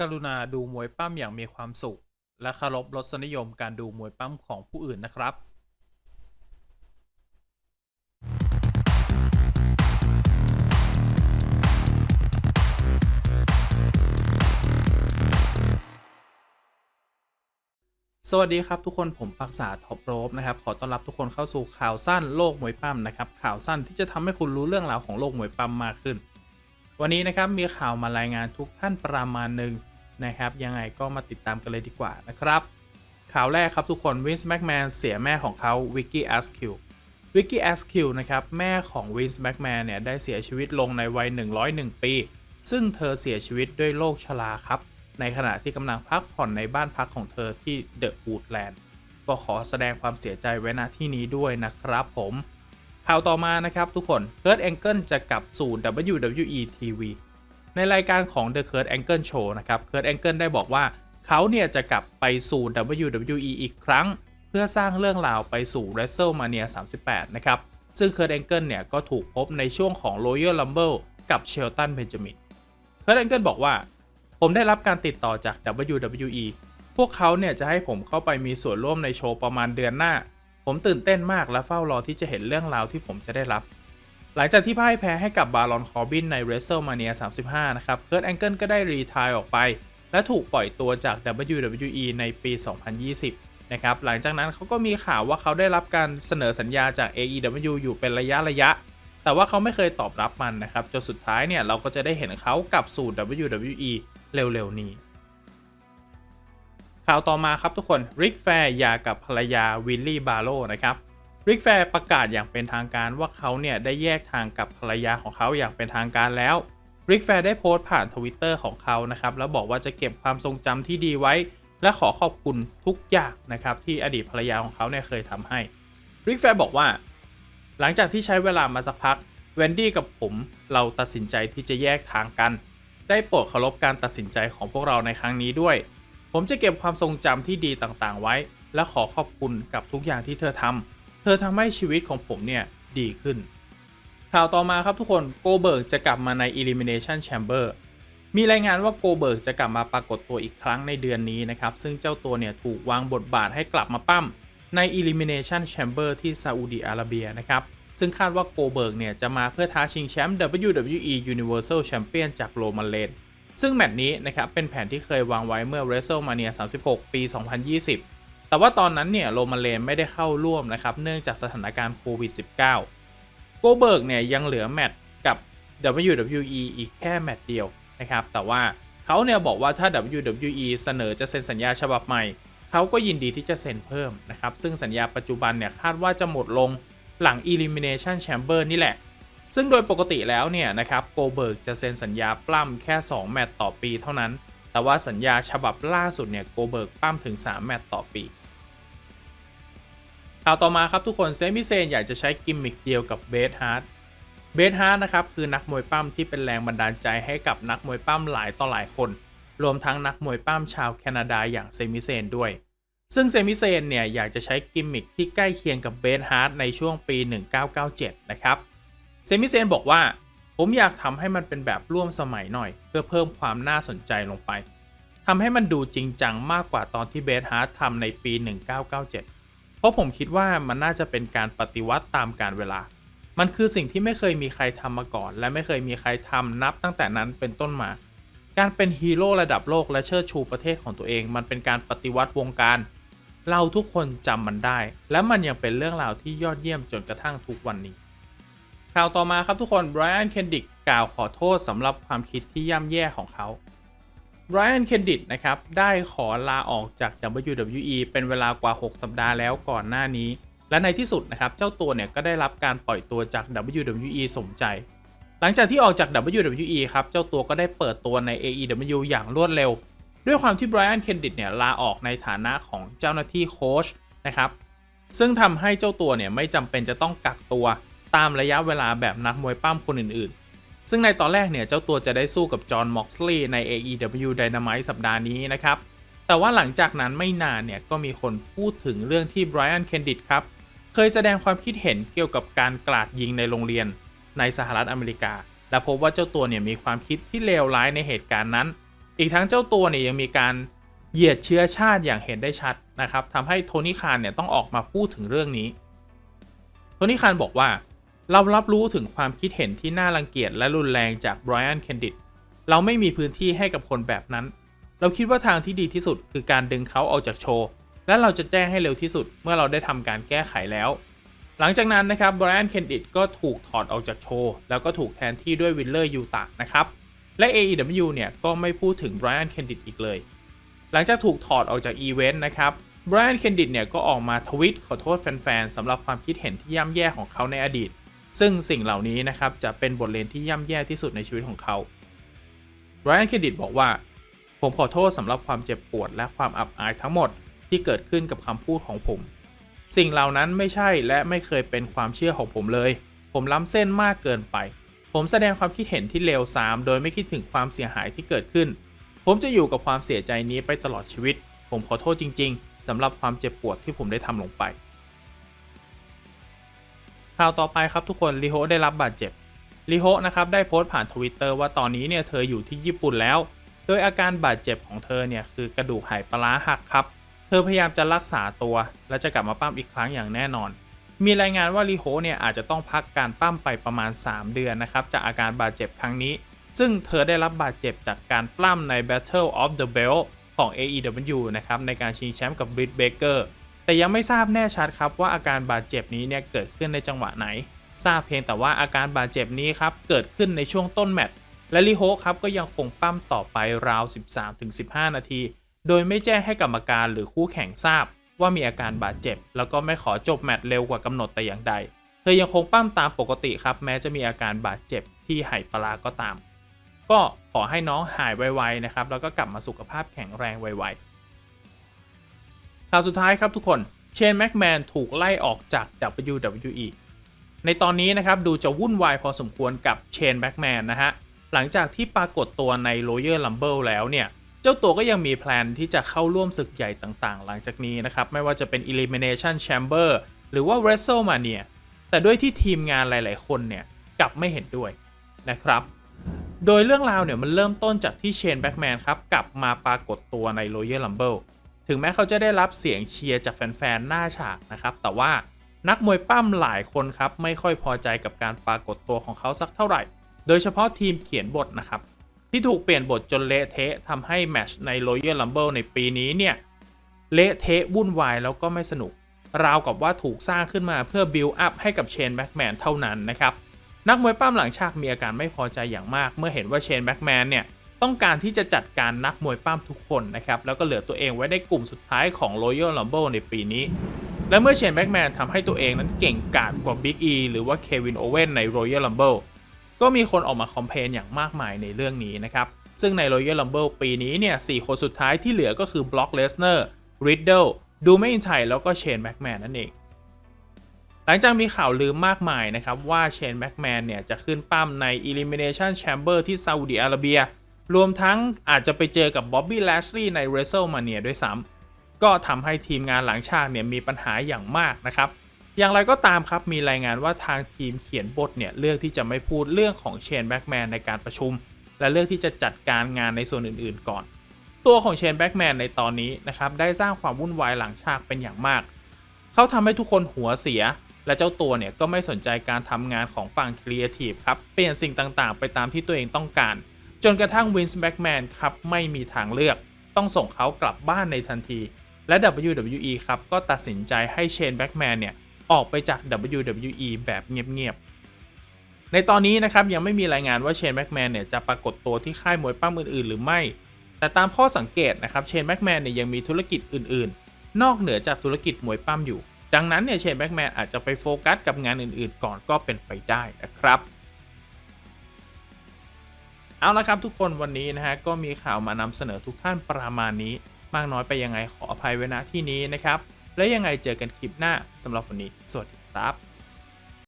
กรุณาดูมวยปั้มอย่างมีความสุข และเคารพรสนิยมการดูมวยปั้มของผู้อื่นนะครับสวัสดีครับทุกคนผมปักษาท็อปโรบนะครับขอต้อนรับทุกคนเข้าสู่ข่าวสั้นโลกมวยปั้มนะครับข่าวสั้นที่จะทำให้คุณรู้เรื่องราวของโลกมวยปั้มมากขึ้น วันนี้นะครับมีข่าวมารายงานทุกท่านประมาณหนึ่ง นะครับ ยังไงก็มาติดตามกันเลยดีกว่านะครับ ข่าวแรกครับทุกคนวินส์แม็กแมนเสียแม่ของเขาวิกกี้แอสคิววิกกี้แอสคิวนะครับแม่ของวินส์แม็กแมนเนี่ยได้เสียชีวิตลงในวัย 101 ปี ซึ่งเธอเสียชีวิตด้วยโรคชราครับ ในขณะที่กำลังพักผ่อนในบ้านพักของเธอที่เดอะวูดแลนด์ก็ขอแสดงความเสียใจไว้ณที่นี้ด้วยนะครับผมข่าวต่อมานะครับทุกคนเคิร์ a แองเกิลจะกลับสู่ WWE TV ในรายการของ The Kurt Angle Show นะครับเคิร์ a แองเกิลได้บอกว่าเขาเนี่ยจะกลับไปสู่ WWE อีกครั้ง เพื่อสร้างเรื่องราวไปสู่ WrestleMania 38 นะครับ ซึ่งเคิร์ a แองเกิลเนี่ยก็ถูกพบในช่วงของ Royal Rumble กับเชลตันเบนจามินเคิร์ a แองเกิลบอกว่า ผมได้รับการติดต่อจาก WWE พวกเขาเนี่ยจะให้ผมเข้าไปมีส่วนร่วมในโชว์ประมาณเดือนหน้า ผมตื่นเต้นมากและเฝ้ารอที่จะเห็นเรื่องราวที่ผมจะได้รับ หลังจากที่พ่ายแพ้ให้กับบารอนคอร์บินใน WrestleMania 35 นะครับ เคิร์ a แองเกิลก็ได้รีทายออกไป และถูกปล่อยตัวจาก WWE ในปี 2020 นะครับ หลังจากนั้นเขาก็มีข่าวว่าเขาได้รับการเสนอสัญญาจาก AEW อยู่เป็นระยะระยะ แต่ว่าเขาไม่เคยตอบรับมันนะครับ จนสุดท้ายเนี่ยเราก็จะได้เห็นเขากลับสู่ WWE เร็วๆ นี้ข่าวต่อมาครับทุกคน ริกแฟร์ยากับภรรยาวิลลี่บาโลนะครับ ริกแฟร์ประกาศอย่างเป็นทางการว่าเขาเนี่ยได้แยกทางกับภรรยาของเขาอย่างเป็นทางการแล้ว ริกแฟร์ได้โพสต์ผ่านทวิตเตอร์ของเขานะครับแล้วบอกว่าจะเก็บความทรงจำที่ดีไว้ และขอขอบคุณทุกอย่างนะครับที่อดีตภรรยาของเขาเนี่ยเคยทำให้ ริกแฟร์บอกว่า หลังจากที่ใช้เวลามาสักพักเวนดี้กับผมเราตัดสินใจที่จะแยกทางกัน ได้โปรดเคารพการตัดสินใจของพวกเราในครั้งนี้ด้วย ผมจะเก็บความทรงจำที่ดีต่างๆไว้ และขอขอบคุณกับทุกอย่างที่เธอทำ เธอทำให้ชีวิตของผมเนี่ยดีขึ้น ข่าวต่อมาครับทุกคนโกเบิร์กจะกลับมาใน Elimination Chamber มีรายงานว่าโกเบิร์กจะกลับมาปรากฏตัวอีกครั้งในเดือนนี้นะครับ ซึ่งเจ้าตัวเนี่ยถูกวางบทบาทให้กลับมาปั้มใน Elimination Chamber ที่ซาอุดีอาระเบียนะครับ ซึ่งคาดว่าโกเบิร์กเนี่ยจะมาเพื่อท้าชิงแชมป์ WWE Universal Champion จากโรมันเลนซึ่งแมตช์นี้นะครับเป็นแผนที่เคยวางไว้เมื่อ WrestleMania 36 ปี 2020 แต่ว่าตอนนั้นเนี่ยโรมันเลนไม่ได้เข้าร่วมนะครับ เนื่องจากสถานการณ์โควิด -19 โกเบิร์กเนี่ยยังเหลือแมตช์กับ WWE อีกแค่แมตช์เดียวนะครับ แต่ว่าเขาเนี่ยบอกว่าถ้า WWE เสนอจะเซ็นสัญญาฉบับใหม่ เขาก็ยินดีที่จะเซ็นเพิ่มนะครับ ซึ่งสัญญาปัจจุบันเนี่ยคาดว่าจะหมดลงหลัง Elimination Chamber นี่แหละ ซึ่งโดยปกติแล้วเนี่ยนะครับโกเบิร์กจะเซ็นสัญญาปล้ำแค่ 2 แมตต์ต่อปีเท่านั้น แต่ว่าสัญญาฉบับล่าสุดเนี่ยโกเบิร์กปล้ำถึง 3 แมตต์ต่อปี ข่าวต่อมาครับทุกคนเซมิเซนอยากจะใช้กิมมิคเดียวกับเบสฮาร์ดเบสฮาร์ดนะครับคือนักมวยปั้มที่เป็นแรงบันดาลใจให้กับนักมวยปั้มหลายต่อหลายคน รวมทั้งนักมวยปั้มชาวแคนาดาอย่างเซมิเซนด้วย ซึ่งเซมิเซนเนี่ยอยากจะใช้กิมมิคที่ใกล้เคียงกับเบสฮาร์ดในช่วงปี 1997 นะครับเซมิเซนบอกว่า ผมอยากทำให้มันเป็นแบบร่วมสมัยหน่อย เพื่อเพิ่มความน่าสนใจลงไปทำให้มันดูจริงจังมากกว่าตอนที่เบสฮาร์ดทำในปี 1997 เพราะผมคิดว่ามันน่าจะเป็นการปฏิวัติตามการเวลา มันคือสิ่งที่ไม่เคยมีใครทำมาก่อน และไม่เคยมีใครทำนับตั้งแต่นั้นเป็นต้นมา การเป็นฮีโร่ระดับโลกและเชิดชูประเทศของตัวเอง มันเป็นการปฏิวัติวงการ เราทุกคนจำมันได้ และมันยังเป็นเรื่องราวที่ยอดเยี่ยมจนกระทั่งทุกวันนี้ ข่าวต่อมาครับทุกคนไบรอันเคนดิกกล่าวขอโทษสำหรับความคิดที่ย่ำแย่ของเขา ไบรอันเคนดิกนะครับ ได้ขอลาออกจาก WWE เป็นเวลากว่า 6 สัปดาห์แล้วก่อนหน้านี้ และในที่สุดนะครับ เจ้าตัวเนี่ยก็ได้รับการปล่อยตัวจาก WWE สมใจ หลังจากที่ออกจาก WWE ครับ เจ้าตัวก็ได้เปิดตัวใน AEW อย่างรวดเร็ว ด้วยความที่ไบรอันเคนดิกเนี่ยลาออกในฐานะของเจ้าหน้าที่โค้ชนะครับซึ่งทำให้เจ้าตัวเนี่ยไม่จำเป็นจะต้องกักตัวตามระยะเวลาแบบนักมวยปั้มคนอื่นๆ ซึ่งในตอนแรกเนี่ยเจ้าตัวจะได้สู้กับจอห์น ม็อกซ์ลีย์ใน AEW Dynamite สัปดาห์นี้นะครับ แต่ว่าหลังจากนั้นไม่นานเนี่ยก็มีคนพูดถึงเรื่องที่ไบรอัน เคนดิครับ เคยแสดงความคิดเห็นเกี่ยวกับการกราดยิงในโรงเรียนในสหรัฐอเมริกา และพบว่าเจ้าตัวเนี่ยมีความคิดที่เลวร้ายในเหตุการณ์นั้น อีกทั้งเจ้าตัวเนี่ยยังมีการเหยียดเชื้อชาติอย่างเห็นได้ชัดนะครับทำให้โทนี่คานเนี่ยต้องออกมาพูดถึงเรื่องนี้ โทนี่คานบอกว่า เรารับรู้ถึงความคิดเห็นที่น่ารังเกียจและรุนแรงจากไบรอันเคนดิดเราไม่มีพื้นที่ให้กับคนแบบนั้น เราคิดว่าทางที่ดีที่สุดคือการดึงเขาออกจากโชว์ และเราจะแจ้งให้เร็วที่สุดเมื่อเราได้ทำการแก้ไขแล้ว หลังจากนั้นนะครับไบรอันเคนดิดก็ถูกถอดออกจากโชว์ แล้วก็ถูกแทนที่ด้วยวิลเลอร์ยูตะนะครับ และ AEW เนี่ยก็ไม่พูดถึงไบรอันเคนดิดอีกเลย หลังจากถูกถอดออกจากอีเวนต์นะครับไบรอันเคนดิดเนี่ยก็ออกมาทวิตขอโทษแฟนๆสำหรับความคิดเห็นที่ย่ำแย่ของเขาในอดีต ซึ่งสิ่งเหล่านี้นะครับจะเป็นบทเรียนที่ย่ำแย่ที่สุดในชีวิตของเขาไรอันเคนดิดบอกว่า ผมขอโทษสำหรับความเจ็บปวดและความอับอายทั้งหมดที่เกิดขึ้นกับคำพูดของผม สิ่งเหล่านั้นไม่ใช่และไม่เคยเป็นความเชื่อของผมเลย ผมล้ำเส้นมากเกินไป ผมแสดงความคิดเห็นที่เลวทราม โดยไม่คิดถึงความเสียหายที่เกิดขึ้น ผมจะอยู่กับความเสียใจนี้ไปตลอดชีวิต ผมขอโทษจริง ๆสำหรับความเจ็บปวดที่ผมได้ทำลงไป ข่าวต่อไปครับทุกคนลีโฮได้รับบาดเจ็บลีโฮนะครับได้โพสต์ผ่านทวิตเตอร์ว่าตอนนี้เนี่ยเธออยู่ที่ญี่ปุ่นแล้ว โดยอาการบาดเจ็บของเธอเนี่ยคือกระดูกไหปลาร้าหักครับ เธอพยายามจะรักษาตัว และจะกลับมาปั้มอีกครั้งอย่างแน่นอน มีรายงานว่าลีโฮเนี่ยอาจจะต้องพักการปั้มไปประมาณ 3 เดือนนะครับจากอาการบาดเจ็บครั้งนี้ ซึ่งเธอได้รับบาดเจ็บจากการปล้ำใน Battle of the Belt ของ AEW นะครับในการชิงแชมป์กับ Britt Baker แต่ยังไม่ทราบแน่ชัดครับว่าอาการบาดเจ็บนี้เนี่ยเกิดขึ้นในจังหวะไหน ทราบเพียงแต่ว่าอาการบาดเจ็บนี้ครับเกิดขึ้นในช่วงต้นแมตช์และลิโฮครับก็ยังคงปั้มต่อไปราว 13-15 นาที โดยไม่แจ้งให้กรรมการหรือคู่แข่งทราบ ว่ามีอาการบาดเจ็บ แล้วก็ไม่ขอจบแมตช์เร็วกว่ากำหนดแต่อย่างใด เธอยังคงปั้มตามปกติครับ แม้จะมีอาการบาดเจ็บที่ไหปลาก็ตาม ก็ขอให้น้องหายไวๆนะครับแล้วก็กลับมาสุขภาพแข็งแรงไวๆ ข่าวสุดท้ายครับทุกคน เชนแม็กแมนถูกไล่ออกจาก WWE ในตอนนี้นะครับดูจะวุ่นวายพอสมควรกับเชนแบ็กแมนนะฮะ หลังจากที่ปรากฏตัวใน Royal Rumble แล้วเนี่ย เจ้าตัวก็ยังมีแพลนที่จะเข้าร่วมศึกใหญ่ต่างๆ หลังจากนี้นะครับ ไม่ว่าจะเป็น Elimination Chamber หรือว่า WrestleMania แต่ด้วยที่ทีมงานหลายๆ คนเนี่ยกลับไม่เห็นด้วยนะครับโดยเรื่องราวเนี่ยมันเริ่มต้นจากที่เชนแบ็กแมนครับกลับมาปรากฏตัวใน Royal Rumble ถึงแม้เขาจะได้รับเสียงเชียร์จากแฟนๆ หน้าฉากนะครับ แต่ว่านักมวยปั้มหลายคนครับไม่ค่อยพอใจกับการปรากฏตัวของเขาสักเท่าไหร่ โดยเฉพาะทีมเขียนบทนะครับ ที่ถูกเปลี่ยนบทจนเละเทะทำให้แมชใน Royal Rumble ในปีนี้เนี่ยเละเทะวุ่นวายแล้วก็ไม่สนุก ราวกับว่าถูกสร้างขึ้นมาเพื่อบิลอัพให้กับเชนแบ็กแมนเท่านั้นนะครับนักมวยปั้มหลังฉากมีอาการไม่พอใจอย่างมาก เมื่อเห็นว่าเชนแบ็กแมนเนี่ย ต้องการที่จะจัดการนักมวยปั้มทุกคนนะครับ แล้วก็เหลือตัวเองไว้ในกลุ่มสุดท้ายของ Royal Rumble ในปีนี้ และเมื่อเชนแบ็กแมนทำให้ตัวเองนั้นเก่งกาจกว่าบิ๊กอีหรือว่าเควินโอเว่นใน Royal Rumble ก็มีคนออกมาคอมเพลนอย่างมากมายในเรื่องนี้นะครับ ซึ่งใน Royal Rumble ปีนี้เนี่ยสคนสุดท้ายที่เหลือก็คือบล็อกเลสเนอร์ริดเดิลดูไม่อินไทแล้วก็เชนแบ็กแมนนั่นเองหลังจากมีข่าวลือมากมายนะครับว่าเชนแบ็กแมนเนี่ยจะขึ้นปั้มใน Elimination Chamber ที่ซาอุดิอาระเบีย รวมทั้งอาจจะไปเจอกับบ๊อบบี้แลชลีย์ใน WrestleMania ด้วยซ้ำก็ทำให้ทีมงานหลังฉากเนี่ยมีปัญหาอย่างมากนะครับ อย่างไรก็ตามครับมีรายงานว่าทางทีมเขียนบทเนี่ยเลือกที่จะไม่พูดเรื่องของเชนแบ็กแมนในการประชุม และเลือกที่จะจัดการงานในส่วนอื่นๆก่อน ตัวของเชนแบ็กแมนในตอนนี้นะครับได้สร้างความวุ่นวายหลังฉากเป็นอย่างมาก เขาทำให้ทุกคนหัวเสียและเจ้าตัวเนี่ยก็ไม่สนใจการทำงานของฝั่งครีเอทีฟครับ เปลี่ยนสิ่งต่างๆ ไปตามที่ตัวเองต้องการ จนกระทั่งวินส์แบ็กแมนครับไม่มีทางเลือก ต้องส่งเขากลับบ้านในทันที และ WWE ครับก็ตัดสินใจให้เชนแบ็กแมนเนี่ยออกไปจาก WWE แบบเงียบๆ ในตอนนี้นะครับยังไม่มีรายงานว่าเชนแบ็กแมนเนี่ยจะปรากฏตัวที่ค่ายมวยปั้มอื่นๆ หรือไม่ แต่ตามข้อสังเกตนะครับเชนแบ็กแมนเนี่ยยังมีธุรกิจอื่นๆ นอกเหนือจากธุรกิจมวยปั้มอยู่ ดังนั้นเนี่ยเชนแบ็กแมนอาจจะไปโฟกัสกับงานอื่นๆ ก่อนก็เป็นไปได้นะครับ เอาละครับทุกคนวันนี้นะฮะก็มีข่าวมานำเสนอทุกท่านประมาณนี้ มากน้อยไปยังไงขออภัยไว้ณที่นี้นะครับ แล้วยังไงเจอกันคลิปหน้าสำหรับวันนี้สวัสดีครับ